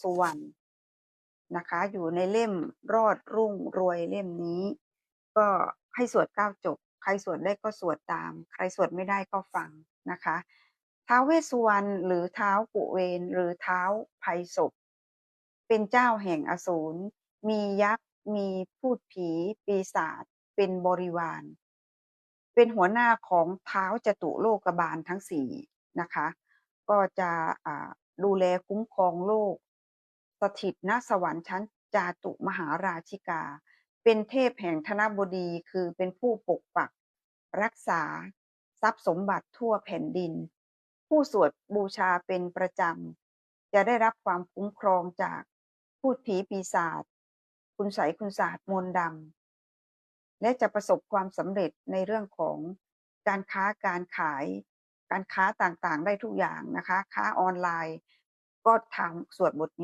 สุวรรณนะคะ อยู่ในเล่มรอดรุ่งรวยเล่มนี้ ก็ให้สวดเก้าจบ ใครสวดได้ก็สวดตาม ใครสวดไม่ได้ก็ฟังนะคะท้าวเวสสุวรรณหรือเท้ากุเวนหรือเท้าภัยศพ เป็นเจ้าแห่งอสูรมียักษ์มีพูดผีปีศาจเป็นบริวาร เป็นหัวหน้าของเท้าจตุโลกบาลทั้งสี่นะคะ ก็จะดูแลคุ้มครองโลก สถิตณสวรรค์ชั้นจาตุมหาราชิกา เป็นเทพแห่งธนบดีคือเป็นผู้ปกปัก รักษา ทรัพย์สมบัติทั่วแผ่นดิน ผู้สวดบูชาเป็นประจำ จะได้รับความคุ้มครองจากพูดผีปีศาจคุณไสคุณศาสตร์มนดำและจะประสบความสำเร็จในเรื่องของการค้าการขาย การค้าต่างๆ ได้ทุกอย่างนะคะ ค้าออนไลน์ก็ทำสวดบทนี้